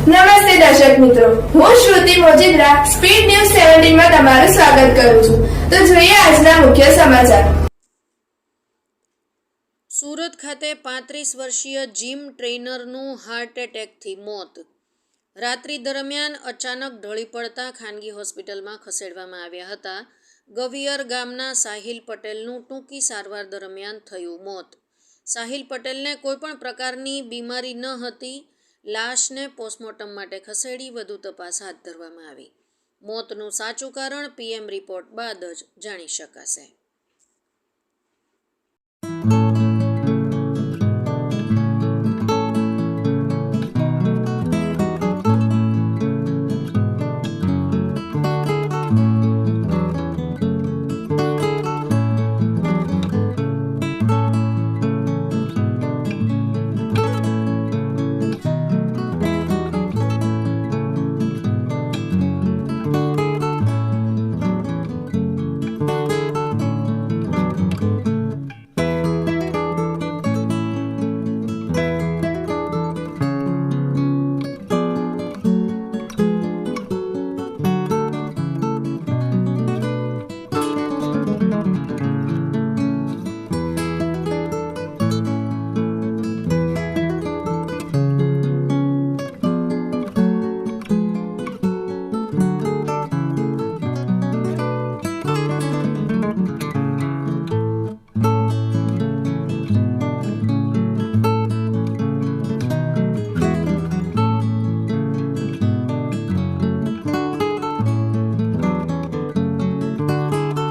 નમસ્તે દર્શક મિત્રો. હું શ્રુતિ મોજીદ્રા, સ્પીડ ન્યૂઝ સેવન્ટીનમાં તમારું સ્વાગત કરું છું. તો જોઈએ આજના મુખ્ય સમાચાર. સુરત ખાતે પાંત્રીસ વર્ષીય જીમ ટ્રેનરનું હાર્ટ એટેકથી મોત. રાત્રિ દરમિયાન અચાનક ઢળી પડતા ખાનગી હોસ્પિટલમાં ખસેડવામાં આવ્યા હતા. ગવિયર ગામના સાહિલ પટેલનું ટૂંકી સારવાર દરમિયાન થયું મોત. સાહિલ પટેલને કોઈપણ પ્રકારની બીમારી ન હતી. લાશને પોસ્ટમોર્ટમ માટે ખસેડી વધુ તપાસ હાથ ધરવામાં આવી. મોતનું સાચું કારણ પીએમ રિપોર્ટ બાદ જ જાણી શકાશે.